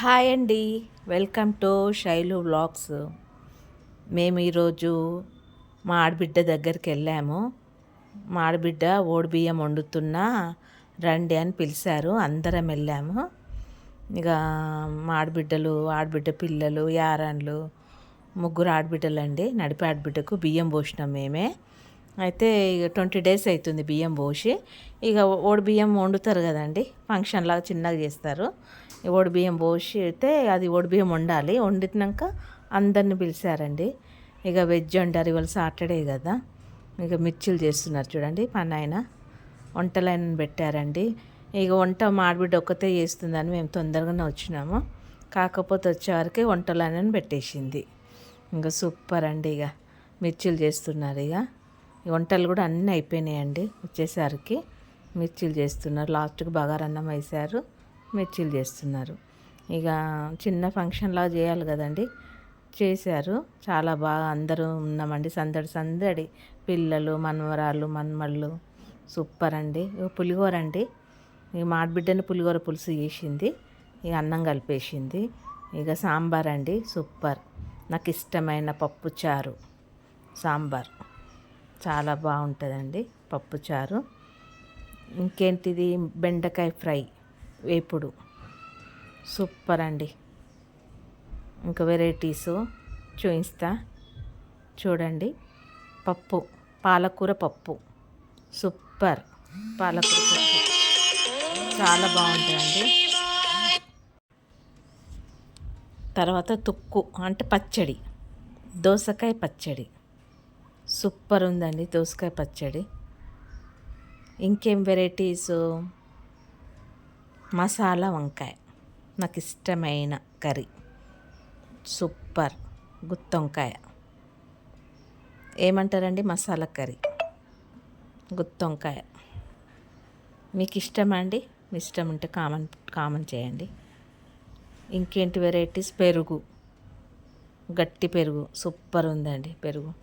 Hi అండి. Welcome to Shailu vlogs. మేము ఈరోజు మా ఆడబిడ్డ దగ్గరికి వెళ్ళాము. మా ఆడబిడ్డ ఓడిబియ్యం వండుతున్నా రండి అని పిలిచారు. అందరం వెళ్ళాము. ఇక మా ఆడబిడ్డలు ఆడబిడ్డ పిల్లలు యారాన్లు ముగ్గురు ఆడబిడ్డలు అండి ఆడబిడ్డకు బియ్యం పోసినాం మేమే. అయితే ఇక ట్వంటీ డేస్ అవుతుంది బియ్యం పోసి. ఇక ఓడి బియ్యం వండుతారు కదండి. ఫంక్షన్ లాగా చిన్నగా చేస్తారు. ఓడి బియ్యం పోసి అయితే అది ఓడి బియ్యం వండాలి. వండినాక అందరిని పిలిచారండి. ఇక వెజ్ వండారు ఇవాళ సాటర్డే కదా. ఇక మిర్చిలు చేస్తున్నారు చూడండి పని ఆయన వంటలైన పెట్టారండి. ఇక వంట మాడిబిడ్డ ఒక్కతే చేస్తుందని మేము తొందరగానే వచ్చినాము. కాకపోతే వచ్చేవరకే వంటలైన పెట్టేసింది. ఇంకా సూపర్ అండి ఇక. మిర్చిలు చేస్తున్నారు ఇక. వంటలు కూడా అన్నీ అయిపోయినాయండి. వచ్చేసరికి మిర్చిలు చేస్తున్నారు. లాస్ట్కి బగారన్నం వేశారు. మిర్చీలు చేస్తున్నారు. ఇక చిన్న ఫంక్షన్లా చేయాలి కదండి. చేశారు. చాలా బాగా అందరూ ఉన్నామండి. సందడి సందడి. పిల్లలు మనవరాలు మన్మళ్ళు. సూపర్ అండి. పులిహోర అండి. ఈ మాడబిడ్డని పులిహోర పులుసు చేసింది. ఇక అన్నం కలిపేసింది. ఇక సాంబార్ అండి. సూపర్. నాకు ఇష్టమైన పప్పు చారు. సాంబార్. చాలా బాగుంటుందండి పప్పు చారు. ఇంకేంటిది? బెండకాయ ఫ్రై. వేపుడు. సూపర్ అండి ఇంకా వెరైటీస్ చూపిస్తా చూడండి. పప్పు పాలకూర పప్పు. సూపర్. పాలకూర పప్పు. చాలా బాగుంటుందండి. తర్వాత తుక్కు అంటే పచ్చడి. దోసకాయ పచ్చడి. సూపర్ ఉందండి దోసకాయ పచ్చడి. ఇంకేం వెరైటీస్? మసాలా వంకాయ. నాకు ఇష్టమైన కర్రీ. సూపర్. గుత్తొంకాయ. ఏమంటారండి మసాలా కర్రీ? గుత్తొంకాయ. మీకు ఇష్టమా అండి మీ ఇష్టం ఉంటే కామన్ కామన్ చేయండి. ఇంకేంటి వెరైటీస్? పెరుగు. గట్టి పెరుగు. సూపర్ ఉందండి పెరుగు.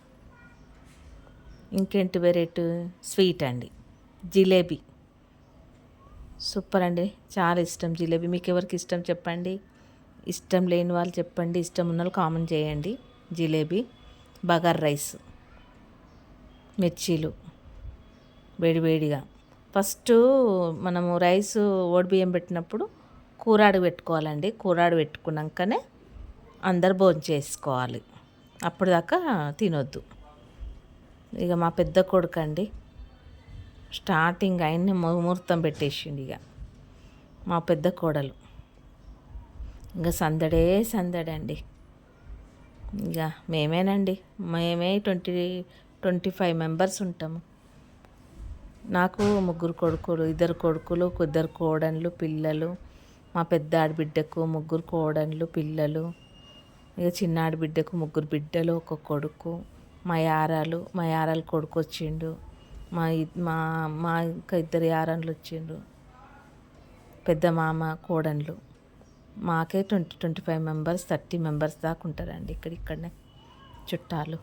ఇంకేంటి వెరైటీ? స్వీట్ అండి. జిలేబీ. సూపర్ అండి చాలా ఇష్టం జిలేబీ. మీకు ఎవరికి ఇష్టం చెప్పండి. ఇష్టం లేని వాళ్ళు చెప్పండి. ఇష్టం ఉన్న వాళ్ళు కామెంట్ చేయండి. జిలేబీ బగార్ రైస్ మిర్చీలు వేడివేడిగా ఫస్ట్ మనము రైస్ బియ్యం పెట్టినప్పుడు కూరాడు పెట్టుకోవాలండి. కూరాడు పెట్టుకున్నాకనే అందరు భోజనం చేసుకోవాలి. అప్పుడు దాకా తినొద్దు. ఇక మా పెద్ద కొడుకు అండి స్టార్టింగ్ ఆయన్ని ముహూర్తం పెట్టేసిండు ఇక మా పెద్ద కోడలు. ఇంకా సందడే సందడండి ఇక మేమేనండి. మేమే ట్వంటీ ట్వంటీ ఫైవ్ మెంబర్స్ ఉంటాము. నాకు ముగ్గురు కొడుకులు ఇద్దరు కొడుకులు ఇద్దరు కోడన్లు పిల్లలు మా పెద్ద ఆడబిడ్డకు ముగ్గురు కోడన్లు పిల్లలు ఇక చిన్న ఆడబిడ్డకు ముగ్గురు బిడ్డలు ఒక కొడుకు మా యారాలు మా యారాలు కొడుకు వచ్చిండు మా మా మా ఇంకా ఇద్దరు యారన్లు వచ్చిండ్రు. పెద్ద మామ కోడన్లు. మాకే twenty twenty five members thirty members దాకా ఉంటారండి ఇక్కడ ఇక్కడనే చుట్టాలు.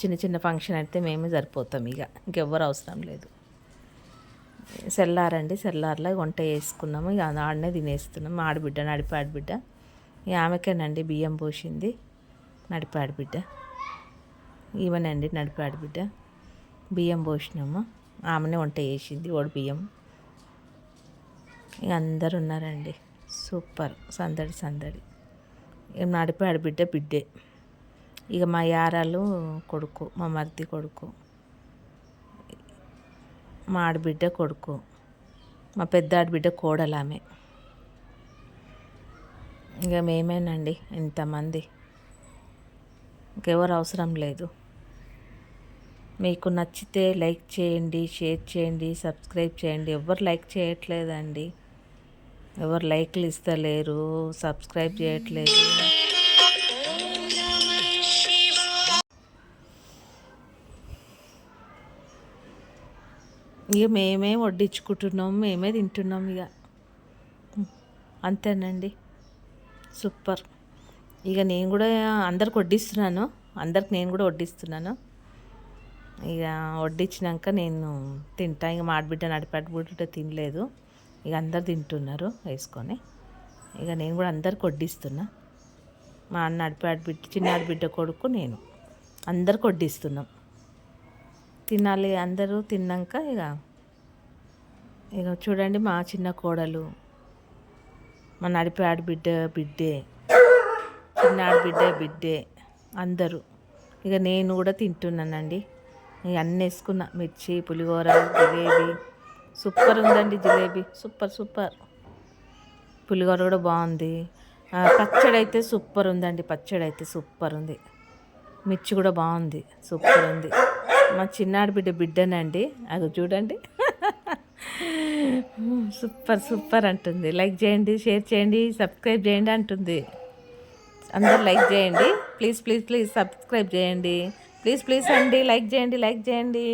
చిన్న చిన్న ఫంక్షన్ అయితే మేమే సరిపోతాం ఇక. ఇంకెవ్వరు అవసరం లేదు. సెల్లారండి సెల్లార్లో వంట చేసుకున్నాము. ఇక ఆడనే తినేస్తున్నాం. ఆడబిడ్డ నడిపి ఆడబిడ్డ. ఇక ఆమెకేనండి బియ్యం పోసింది. నడిపి ఆడబిడ్డ. ఈమెనండి నడిపి ఆడబిడ్డ. బియ్యం పోసినాము. ఆమెనే వంట చేసింది ఓడి బియ్యం. ఇక అందరు ఉన్నారండి. సూపర్ సందడి సందడి. ఇక నడిపి ఆడబిడ్డ బిడ్డే. ఇక మా యారాలు కొడుకు మా మరిది కొడుకు. మా ఆడబిడ్డ కొడుకు. మా పెద్ద ఆడబిడ్డ కోడలామె ఇక మేమేనండి ఇంతమంది. ఇంకెవరు అవసరం లేదు. మీకు నచ్చితే లైక్ చేయండి షేర్ చేయండి సబ్స్క్రైబ్ చేయండి. ఎవరు లైక్ చేయట్లేదండి. ఎవరు లైక్లు ఇస్తలేరు సబ్స్క్రైబ్ చేయట్లేదు. ఇక మేమే వడ్డించుకుంటున్నాం మేమే తింటున్నాం ఇక. అంతేనండి. సూపర్. ఇక నేను కూడా అందరికి వడ్డిస్తున్నాను. అందరికి నేను కూడా వడ్డిస్తున్నాను. ఇక వడ్డించినాక నేను తింటా. ఇక మాడబిడ్డ నడిపాటి బిడ్డ తినలేదు. ఇక అందరు తింటున్నారు వేసుకొని. ఇక నేను కూడా అందరికి వడ్డిస్తున్నా. మా అన్న ఆడపాడు బిడ్డ చిన్న బిడ్డ కొడుకు నేను అందరికి వడ్డిస్తున్నాం. తినాలి అందరూ తిన్నాక ఇక ఇక చూడండి మా చిన్న కోడలు మా నడిపే ఆడబిడ్డ బిడ్డే చిన్న ఆడబిడ్డ బిడ్డే అందరూ. ఇక నేను కూడా తింటున్నానండి. అన్నీ వేసుకున్నా. మిర్చి పులిహోర జిలేబీ. సూపర్ ఉందండి జిలేబీ. Super super. పులిహోర కూడా బాగుంది. పచ్చడి అయితే సూపర్ ఉందండి. పచ్చడి అయితే సూపర్ ఉంది. మిర్చి కూడా బాగుంది. సూపర్ ఉంది. మా చిన్నాడు బిడ్డ బిడ్డనండి. అది చూడండి. సూపర్ సూపర్ అంటుంది. లైక్ చేయండి షేర్ చేయండి సబ్స్క్రైబ్ చేయండి అంటుంది. అందరు లైక్ చేయండి. ప్లీజ్ ప్లీజ్ ప్లీజ్ సబ్స్క్రైబ్ చేయండి. ప్లీజ్ ప్లీజ్ అండి లైక్ చేయండి లైక్ చేయండి